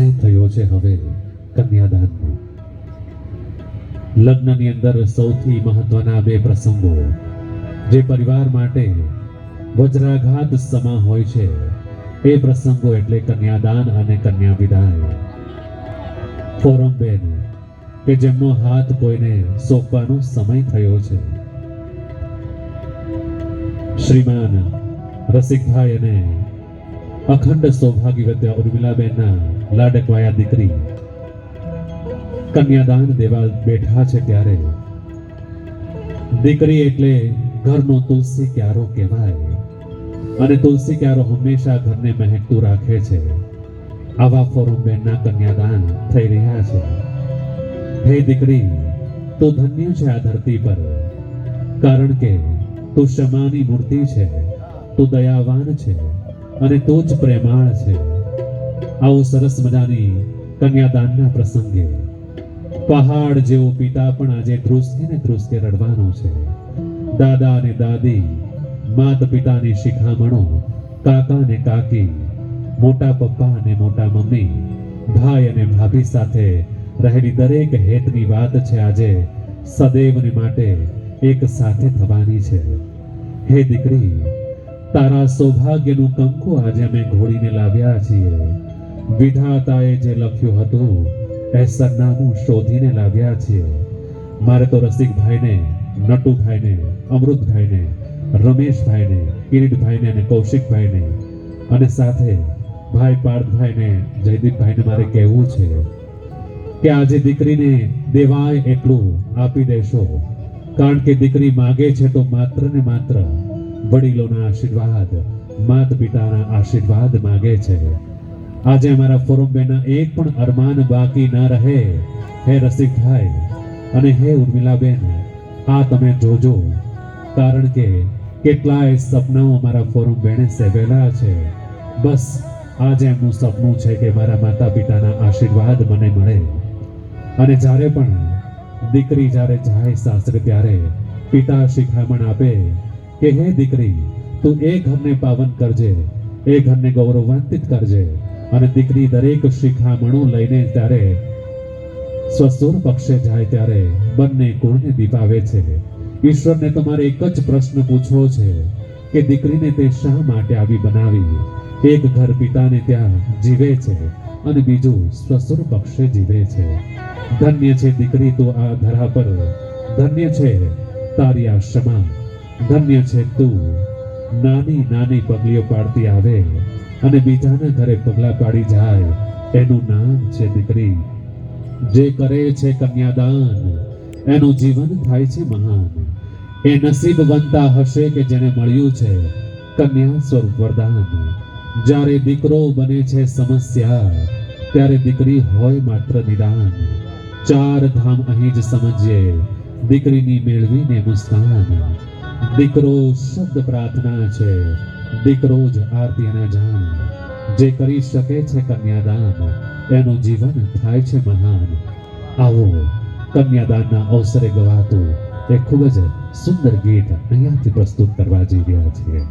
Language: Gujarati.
સમય થયો છે હવે કન્યાદાનનો લગ્નની અંદર સૌથી મહત્વના બે પ્રસંગો જે પરિવાર માટે વજ્રાઘાત સમા હોય છે એ પ્રસંગો એટલે કન્યાદાન અને કન્યા વિદાય ફોરમ બેન કે જેમનો હાથ કોઈને સોંપવાનો સમય થયો છે શ્રીમાન રસિકભાઈ અને અખંડ સૌભાગ્યવત્યા ઉર્મિલાબેનના લાડકવાયા દીકરી. કન્યાદાન દેવા બેઠા છે ત્યારે. દીકરી એટલે ઘરનો તુલસી ક્યારો કહેવાય. અને તુલસી ક્યારો હંમેશા ઘરને મહેકતું રાખે છે. આવા ફોરમ બેનના કન્યાદાન થઈ રહ્યા છે. હે દીકરી, તું ધન્ય છે આ ધરતી પર. કારણ કે તું ક્ષમાની મૂર્તિ છે. તું દયાવાન છે. અને તું જ પ્રેમાળ છે. આવું સરસ મજાની કન્યાદાનના પ્રસંગે પહાડ જેવો પિતા પણ આજે ધ્રુસકે ને ધ્રુસકે રડવાનો છે. દાદા અને દાદી માત પિતાની શિખામણો કાકા ને કાકી, મોટા પપ્પા અને મોટા મમ્મી, ભાઈ અને ભાભી સાથે રહેલી દરેક હેતની વાત છે આજે સદૈવને માટે એક સાથે થવાની છે. હે દીકરી, તારા સૌભાગ્યનું કંકુ આજે અમે ઘોડીને લાવ્યા છીએ. વિધાતાએ જે લખ્યું હતું, એ સરનામું શોધીને લાવ્યા છીએ મારે તો રસિકભાઈને, નટુભાઈને, અમૃતભાઈને, રમેશભાઈને, કિરીટભાઈને અને કૌશિકભાઈને અને સાથે ભાઈ પાર્થભાઈને, જયદીપભાઈને મારે કહેવું છે કે આજે દીકરીને દેવાય એટલું આપી દેશો. કારણ કે દીકરી માગે છે તો માત્ર ને માત્ર વડીલોના આશીર્વાદ માત પિતાના આશીર્વાદ માગે છે. આજે અમારા ફોરમબેના એક પણ અરમાન બાકી ન રહે. હે રસિકભાઈ અને હે ઉર્મિલાબેન, આ તમે જોજો. કારણ કે કેટલાય સપનાઓ અમારા ફોરમ બેને સેવેલા છે. બસ આજે એમનું સપનું છે કે મારા માતા પિતાના આશીર્વાદ મને મળે. અને જ્યારે પણ દીકરી જ્યારે જાય સાસરે ત્યારે પિતા શિખામણ આપે કે, હે દીકરી, તું એ ઘરને પાવન કરજે, એ ઘરને ગૌરવાન્વિત કરજે. અને દીકરી દરેક શિખામણું લઈને ત્યારે સ્વસુર પક્ષે જાય ત્યારે બંને કુળને દીપાવે છે. ઈશ્વરને તમારે એક જ પ્રશ્ન પૂછવો છે કે દીકરીને તે શા માટે આવી બનાવી? એક ઘર પિતાને ત્યાં જીવે છે અને બીજું સ્વસુર પક્ષે જીવે છે. ધન્ય છે દીકરી, તો આ ધરા પર. ધન્ય છે તારી આ ક્ષમા. ધન્ય છે તું. નાની નાની પગલીઓ પાડતી આવે. અને બીજાના ઘરે પગલા પાડી જાય, એનું નામ છે દીકરી. જે કરે છે કન્યાદાન, એનું જીવન થાય છે મહાન. એ નસીબવંતા હશે કે જેને મળ્યું છે કન્યા સ્વરૂપ વરદાન. જ્યારે દીકરો બને છે સમસ્યા, ત્યારે દીકરી હોય માત્ર નિદાન. ચાર ધામ અહીં જ સમજીએ, દીકરીની મેળવીને મુસ્કાન. દીકરો શબ્દ પ્રાર્થના છે દીકરો જ આરતી અને જાણ. જે કરી શકે છે કન્યાદાન, એનું જીવન થાય છે મહાન. આવો, કન્યાદાનના અવસરે ગવાતું એ ખૂબ જ સુંદર ગીત અહીંયાથી પ્રસ્તુત કરવા જઈ રહ્યા છીએ.